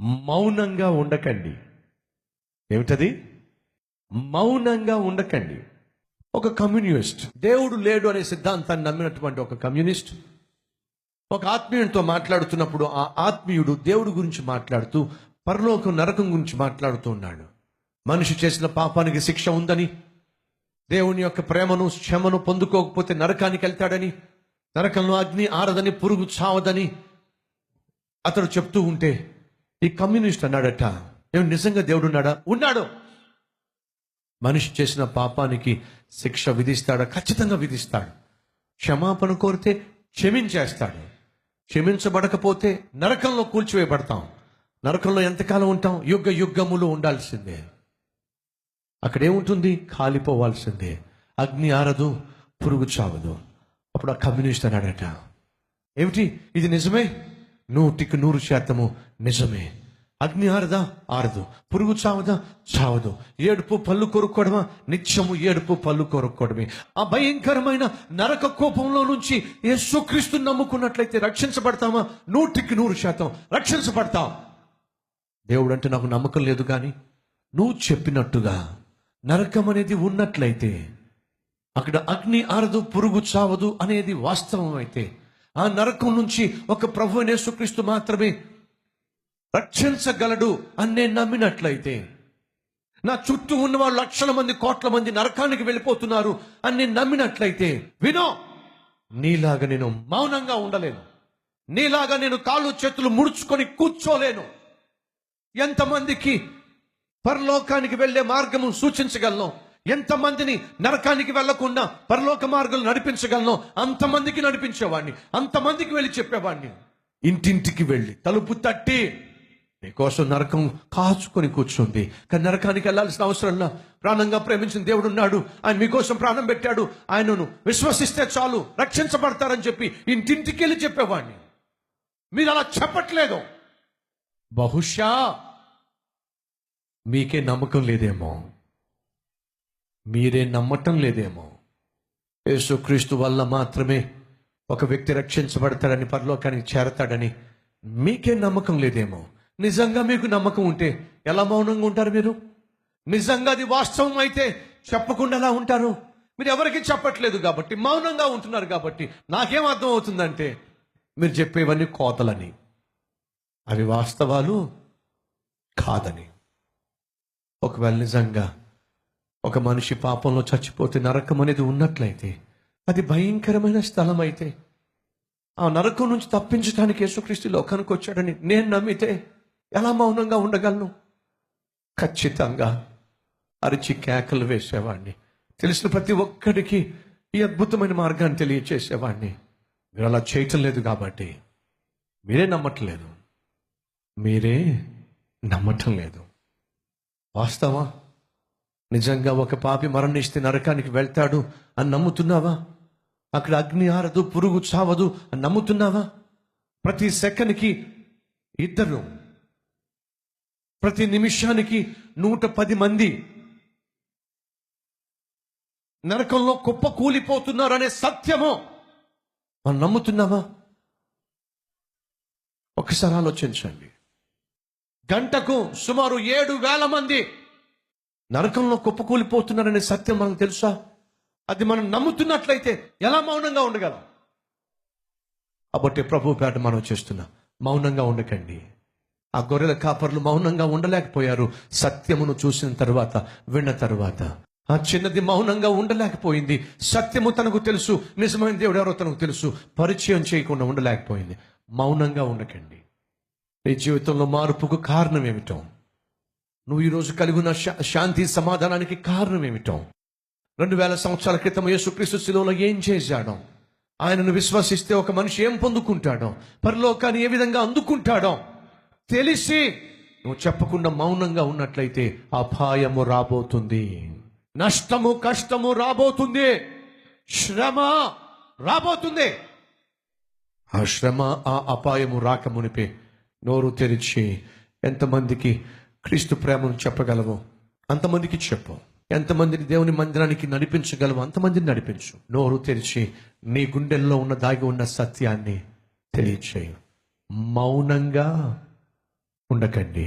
మౌనంగా ఉండకండి. ఏమిటది? మౌనంగా ఉండకండి. ఒక కమ్యూనిస్ట్. దేవుడు లేడు అనే సిద్ధాంతాన్ని నమ్మినటువంటి ఒక కమ్యూనిస్ట్. ఒక ఆత్మీయుడితో మాట్లాడుతున్నప్పుడు ఆ ఆత్మీయుడు దేవుడి గురించి మాట్లాడుతూ పరలోకం నరకం గురించి మాట్లాడుతూ ఉన్నాడు. మనిషి చేసిన పాపానికి శిక్ష ఉందని దేవుని యొక్క ప్రేమను క్షమను పొందుకోకపోతే నరకానికి వెళ్తాడని నరకంలో అగ్ని ఆరదని పురుగు చావదని అతడు చెప్తూ ఉంటే ఈ కమ్యూనిస్ట్ అన్నాడట. ఏమి నిజంగా దేవుడు ఉన్నాడా? ఉన్నాడు. మనిషి చేసిన పాపానికి శిక్ష విధిస్తాడా? ఖచ్చితంగా విధిస్తాడు. క్షమాపణ కోరితే క్షమించేస్తాడు. క్షమించబడకపోతే నరకంలో కూల్చివేయబడతాం. నరకంలో ఎంతకాలం ఉంటాం? యుగ యుగములు ఉండాల్సిందే. అక్కడేముంటుంది? కాలిపోవాల్సిందే. అగ్ని ఆరదు పురుగు చావదు. అప్పుడు ఆ కమ్యూనిస్ట్ అన్నాడట. ఏమిటి? ఇది నిజమే? నూటికి నూరు శాతము నిజమే. అగ్ని ఆరదా ఆరదు పురుగు చావదా చావదు. ఏడుపు పళ్ళు కొరుక్కోవడమా? నిత్యము ఏడుపు పళ్ళు కొరుక్కోవడమే. ఆ భయంకరమైన నరక కోపంలో నుంచి యేసుక్రీస్తు నమ్ముకున్నట్లయితే రక్షించబడతామా? నూటికి నూరు శాతం రక్షించబడతాం. దేవుడు అంటే నాకు నమ్మకం లేదు కానీ నువ్వు చెప్పినట్టుగా నరకం అనేది ఉన్నట్లయితే అక్కడ అగ్ని ఆరదు పురుగు చావదు అనేది వాస్తవం అయితే ఆ నరకం నుంచి ఒక ప్రభు యేసుక్రీస్తు మాత్రమే రక్షించగలడు అని నేను నమ్మినట్లయితే నా చుట్టూ ఉన్న వాళ్ళు లక్షల మంది కోట్ల మంది నరకానికి వెళ్ళిపోతున్నారు అని నేను నమ్మినట్లయితే వినో నీలాగా నేను మౌనంగా ఉండలేను. నీలాగా నేను కాళ్ళు చేతులు ముడుచుకొని కూర్చోలేను. ఎంతమందికి పరలోకానికి వెళ్ళే మార్గము సూచించగలను? ఎంతమందిని నరకానికి వెళ్ళకుండా పరలోక మార్గం నడిపించగలను? అంతమందికి నడిపించేవాడిని. అంతమందికి వెళ్ళి చెప్పేవాడిని. ఇంటింటికి వెళ్ళి తలుపు తట్టి నీకోసం నరకం కాచుకొని కూర్చుంది. కానీ నరకానికి వెళ్ళాల్సిన అవసరంలా ప్రాణంగా ప్రేమించిన దేవుడు ఉన్నాడు. ఆయన మీకోసం ప్రాణం పెట్టాడు. ఆయనను విశ్వసిస్తే చాలు రక్షించబడతారని చెప్పి ఇంటింటికి వెళ్ళి చెప్పేవాడిని. మీరు అలా చెప్పట్లేదు. బహుశా మీకే నమ్మకం లేదేమో. మీరే నమ్మటం లేదేమో. యేసుక్రీస్తు వల్ల మాత్రమే ఒక వ్యక్తి రక్షించబడతాడని పరలోకానికి చేరతాడని మీకే నమ్మకం లేదేమో. నిజంగా మీకు నమ్మకం ఉంటే ఎలా మౌనంగా ఉంటారు మీరు? నిజంగా అది వాస్తవం అయితే చెప్పకుండా ఎలా ఉంటారు? మీరు ఎవరికి చెప్పట్లేదు కాబట్టి మౌనంగా ఉంటున్నారు కాబట్టి నాకేం అర్థం అవుతుందంటే మీరు చెప్పేవన్నీ కోతలని. అవి వాస్తవాలు కాదని. ఒకవేళ నిజంగా ఒక మనిషి పాపంలో చచ్చిపోతే నరకం అనేది ఉన్నట్లయితే అది భయంకరమైన స్థలం అయితే ఆ నరకం నుంచి తప్పించడానికి యేసుక్రీస్తు లోకానికి వచ్చాడని నేను నమ్మితే ఎలా మౌనంగా ఉండగలను? ఖచ్చితంగా అరిచి కేకలు వేసేవాడిని తెలిసిన ప్రతి ఒక్కడికి ఈ అద్భుతమైన మార్గాన్ని తెలియచేసేవాడిని మీరు అలా చేయటం లేదు కాబట్టి మీరే నమ్మట్లేదు. మీరే నమ్మటం లేదు. వాస్తవా నిజంగా ఒక పాపి మరణిస్తే నరకానికి వెళ్తాడు అని నమ్ముతున్నావా? అక్కడ అగ్ని ఆరదు పురుగు చావదు అని నమ్ముతున్నావా? ప్రతి సెకండ్కి ఇద్దరు ప్రతి నిమిషానికి నూట పది మంది నరకంలో కుప్ప కూలిపోతున్నారు అనే సత్యము మనం నమ్ముతున్నావా? ఒకసారి ఆలోచించండి. గంటకు సుమారు ఏడు వేల మంది నరకంలో కుప్పకూలిపోతున్నారనే సత్యం మనకు తెలుసా? అది మనం నమ్ముతున్నట్లయితే ఎలా మౌనంగా ఉండగలం? కాబట్టి ప్రభు పేట మనం చేస్తున్నా. మౌనంగా ఉండకండి. ఆ గొర్రెల కాపర్లు మౌనంగా ఉండలేకపోయారు. సత్యమును చూసిన తర్వాత విన్న తర్వాత. ఆ చిన్నది మౌనంగా ఉండలేకపోయింది. సత్యము తనకు తెలుసు. నిజమైన దేవుడు ఎవరో తనకు తెలుసు. పరిచయం చేయకుండా ఉండలేకపోయింది. మౌనంగా ఉండకండి. నీ జీవితంలో మార్పుకు కారణం ఏమిటో? నువ్వు ఈరోజు కలిగి ఉన్న శా- శాంతి సమాధానానికి కారణం ఏమిటో రెండు వేల సంవత్సరాల క్రితం యేసుక్రీస్తు శిలువలో ఏం చేశాడో? ఆయనను విశ్వసిస్తే ఒక మనిషి ఏం పొందుకుంటాడో? పరలోకాన్ని ఏ విధంగా అందుకుంటాడో? తెలిసి నువ్వు చెప్పకుండా మౌనంగా ఉన్నట్లయితే అపాయము రాబోతుంది. నష్టము కష్టము రాబోతుంది. శ్రమ రాబోతుంది. ఆ శ్రమ ఆ అపాయము రాకమునిపే నోరు తెరిచి ఎంతమందికి క్రీస్తు ప్రేమను చెప్పగలవు. అంతమందికి చెప్పు. ఎంతమందిని దేవుని మందిరానికి నడిపించగలవు? అంతమందిని నడిపించు. నోరు తెరిచి నీ గుండెల్లో ఉన్న దాగి ఉన్న సత్యాన్ని తెలియచేయు. మౌనంగా ఉండకండి.